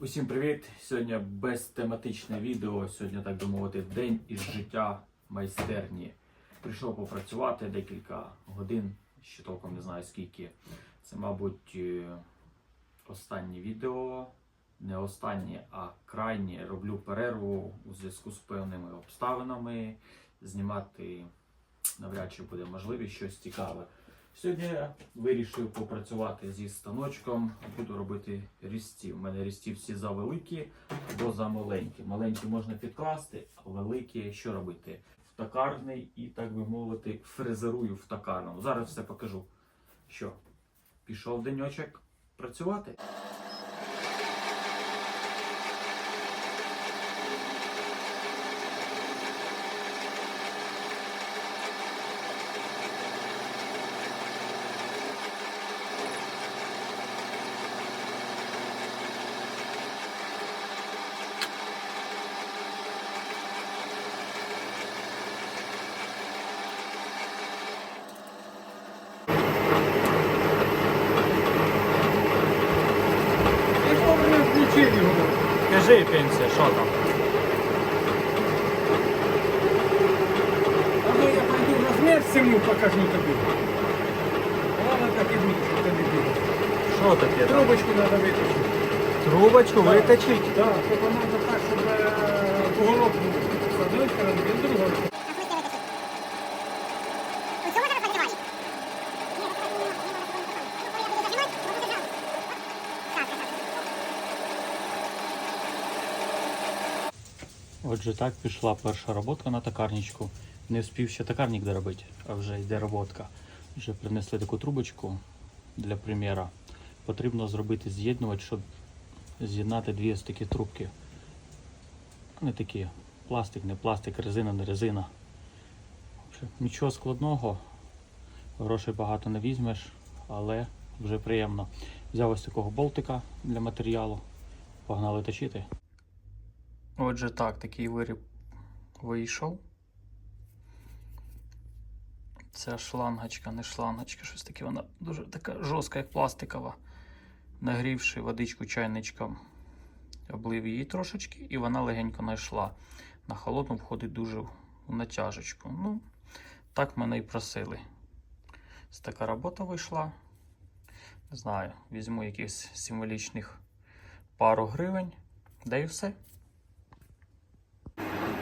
Усім привіт! Сьогодні безтематичне відео. Сьогодні, так би мовити, день із життя майстерні. Прийшов попрацювати декілька годин, ще толком не знаю скільки. Це, мабуть, е, останнє відео. Не останнє, а крайнє. Роблю перерву у зв'язку з певними обставинами. Знімати навряд чи буде можливість щось цікаве. Сьогодні я вирішив попрацювати зі станочком, буду робити різці. У мене різці всі завеликі або замаленькі. Маленькі можна підкласти, а великі що робити? В токарний і, так би мовити, фрезерую в токарному. Зараз все покажу. Що? Пішов деньочок працювати. вовремя включив його. Кажи, пенсія, що там? А ну я пойду розмір всьому покажу тобі. Ладно, так і буде, що тобі буде. Що таке? там? Трубочку треба витащити. Трубочку Так. виточить? Так, тільки треба так, щоб е, уголок був з одної сторони, і з другої. Отже, так пішла перша роботка на токарничку. Не встиг ще токарник доробити, а вже йде роботка. Вже принесли таку трубочку для приміра. Потрібно зробити з'єднувач, щоб з'єднати дві ось такі трубки. Вони такі пластик, не пластик, резина, не резина. Нічого складного, грошей багато не візьмеш, але вже приємно. Взяв ось такого болтика для матеріалу. Погнали точити. Отже, так, такий виріб вийшов. Це шлангочка, не шлангочка, щось таке, вона дуже така жорстка, як пластикова. Нагрівши водичку чайничком, облив її трошечки, і вона легенько знайшла. На холодну входить дуже у натяжечку. Ну, так мене і просили. Ось така робота вийшла. Не знаю, візьму якихось символічних пару гривень, да і все.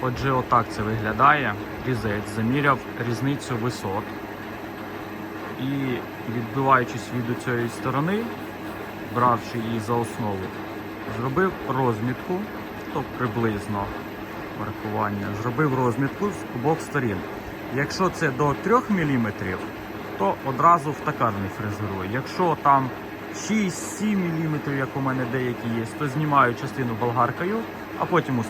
Отже, отак це виглядає. Різець заміряв різницю висот. І відбиваючись від цієї сторони, бравши її за основу, зробив розмітку, то приблизно маркування, зробив розмітку з обох сторін. Якщо це до 3 мм, то одразу в токарний фрезерую. Якщо там 6-7 мм, як у мене деякі є, то знімаю частину болгаркою, а потім у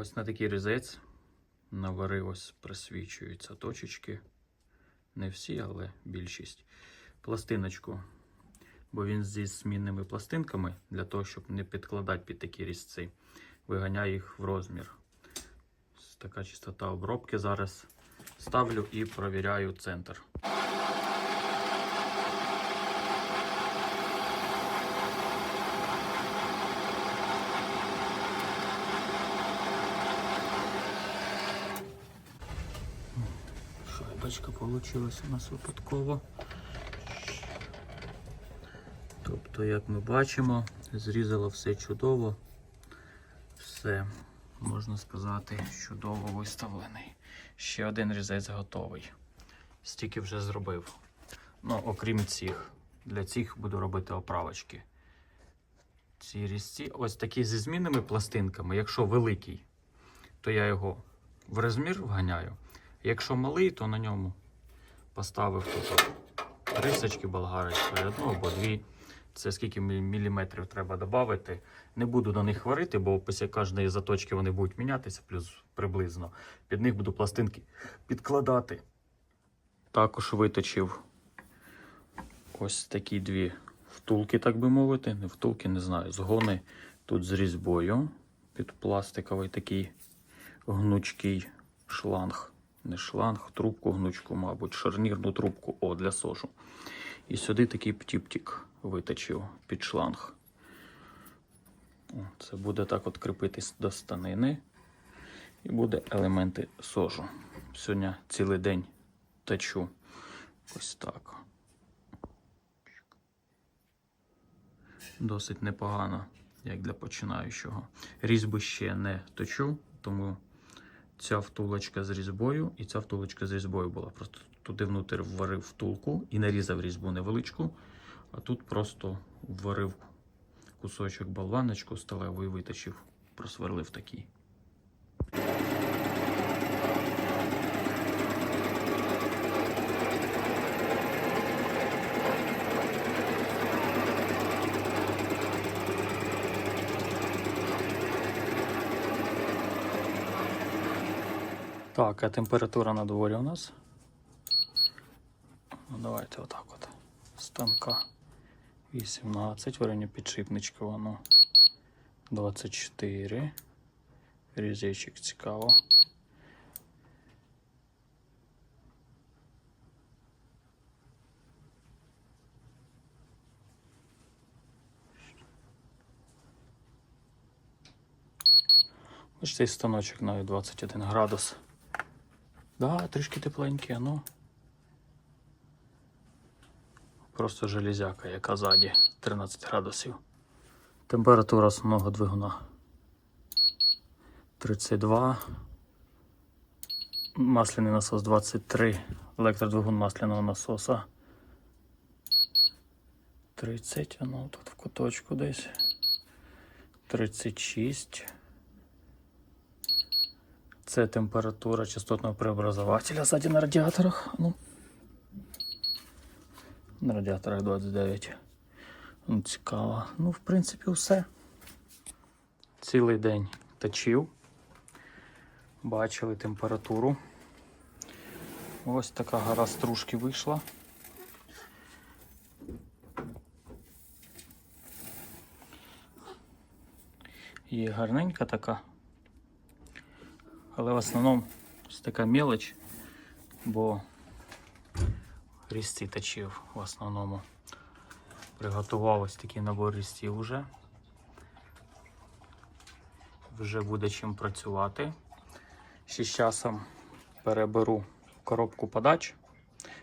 Ось на такий різець навари ось присвічуються точечки. Не всі, але більшість. Пластиночку, бо він зі змінними пластинками, для того, щоб не підкладати під такі різці, виганяю їх в розмір. Така чистота обробки зараз ставлю і провіряю центр. Шайбочка получилась у нас випадково. Тобто, як ми бачимо, зрізало все чудово. Все, можна сказати, чудово виставлений. Ще один різець готовий. Стільки вже зробив. Ну, окрім цих. Для цих буду робити оправочки. Ці різці, ось такі зі змінними пластинками. Якщо великий, то я його в розмір вганяю. Якщо малий, то на ньому поставив тут рисочки болгарочкою, одну або дві. Це скільки міліметрів треба додати. Не буду на них варити, бо після кожної заточки вони будуть мінятися, плюс приблизно. Під них буду пластинки підкладати. Також виточив ось такі дві втулки, так би мовити. Не втулки, не знаю, згони тут з різьбою. Під пластиковий такий гнучкий шланг. Не шланг, трубку гнучку, мабуть, шарнірну трубку О, для сожу. І сюди такий птіптік виточив під шланг. Це буде так от кріпитись до станини. І буде елементи сожу. Сьогодні цілий день точу. Ось так. Досить непогано, як для починаючого. Різьби ще не точу, тому ця втулочка з різьбою і ця втулочка з різьбою була. Просто туди внутрі вварив втулку і нарізав різьбу невеличку, а тут просто вварив кусочок болваночку сталевої і виточив, просверлив такий. Так, а температура на дворі у нас? Ну, давайте отак от. Станка 18, варення підшипничка воно 24. Різечок цікаво. Ось цей станочок навіть 21 градус. Да, трішки тепленький, ну. Просто железяка, яка ззаді 13 градусів. Температура основного двигуна 32. Масляний насос 23. Електродвигун масляного насоса 30. А ну тут в куточку десь. 36. Це температура частотного преобразователя ззаді на радіаторах. Ну. На радіаторах 29. Ну, цікаво. Ну, в принципі, все. Цілий день точив. Бачили температуру. Ось така гора стружки вийшла. І гарненька така. Але в основному ось така мелоч, бо різці точив в основному. Приготував ось такий набор різців уже. Вже буде чим працювати. Ще з часом переберу коробку подач,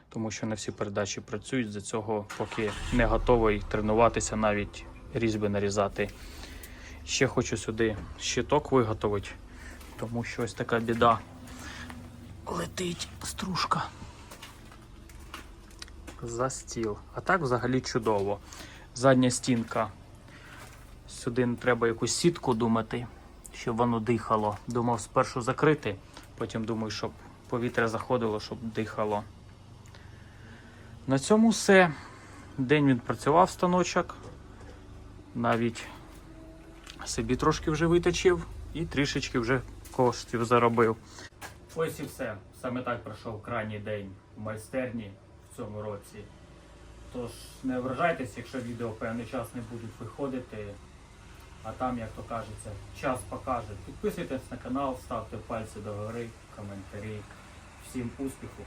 тому що не всі передачі працюють. За цього поки не готовий тренуватися, навіть різьби нарізати. Ще хочу сюди щиток виготовити, тому що ось така біда. Летить стружка за стіл. А так взагалі чудово. Задня стінка. Сюди треба якусь сітку думати, щоб воно дихало. Думав спершу закрити, потім думаю, щоб повітря заходило, щоб дихало. На цьому все. День він працював станочок. Навіть собі трошки вже виточив і трішечки вже коштів заробив. Ось і все. Саме так пройшов крайній день в майстерні в цьому році. Тож не ображайтесь, якщо відео певний час не будуть виходити. А там, як то кажеться, час покаже. Підписуйтесь на канал, ставте пальці догори, коментарі. Всім успіху!